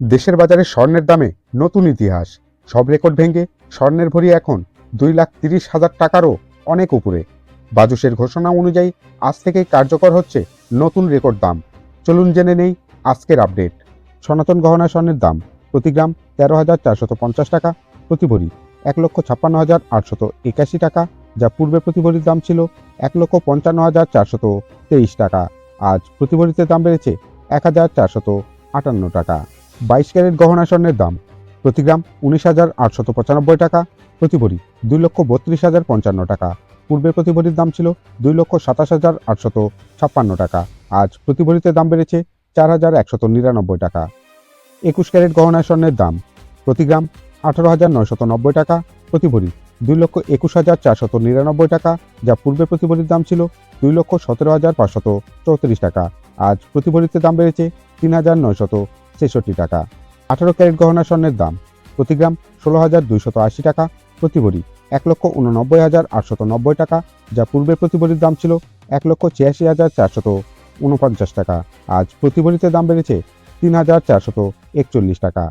দেশের বাজারে স্বর্ণের দামে নতুন ইতিহাস। সব রেকর্ড ভেঙে স্বর্ণের ভরি এখন দুই লাখ তিরিশ হাজার টাকারও অনেক উপরে। বাজুসের ঘোষণা অনুযায়ী আজ থেকে কার্যকর হচ্ছে নতুন রেকর্ড দাম। চলুন জেনে নেই আজকের আপডেট। সনাতন গহনা স্বর্ণের দাম প্রতি গ্রাম তেরো হাজার চারশত পঞ্চাশ টাকা, প্রতি ভরি এক লক্ষ ছাপ্পান্ন হাজার আটশত একাশি টাকা, যা পূর্বে প্রতি ভরির দাম ছিল এক লক্ষ পঞ্চান্ন হাজার চারশত তেইশ টাকা, আজ প্রতি ভরিতে দাম বেড়েছে এক হাজার চারশত আটান্ন টাকা। বাইশ ক্যারেট গহনা স্বর্ণের দাম। প্রতি গ্রাম উনিশ হাজার আটশত পঁচানব্বই টাকা প্রতি ভরি দুই লক্ষ বত্রিশ হাজার পঞ্চান্ন টাকা। পূর্বে প্রতি ভরির দাম ছিল দুই লক্ষ সাতাশ হাজার আটশত ছাপ্পান্ন টাকা। আজ প্রতি ভরিতে দাম বেড়েছে চার হাজার একশত নিরানব্বই টাকা। একুশ ক্যারেট গহনা স্বর্ণের দাম। প্রতি গ্রাম আঠারো হাজার নয়শত নব্বই টাকা প্রতি ভরি দুই লক্ষ একুশ হাজার চারশত নিরানব্বই টাকা, যা পূর্বে প্রতি ভরির দাম ছিল দুই লক্ষ সতেরো হাজার পাঁচশত চৌত্রিশ টাকা। আজ প্রতি ভরিতে দাম বেড়েছে তিন হাজার নয়শত ছেষট্টি টাকা। আঠারো ক্যারেট গহনা স্বর্ণের দাম, প্রতি গ্রাম ষোলো হাজার দুইশত আশি টাকা, প্রতি ভরি এক লক্ষ উননব্বই হাজার আটশত নব্বই টাকা, যা পূর্বের প্রতি ভরির দাম ছিল এক লক্ষ ছিয়াশি হাজার চারশত উনপঞ্চাশ টাকা। আজ প্রতি ভরিতে দাম বেড়েছে তিন হাজার চারশত একচল্লিশ টাকা।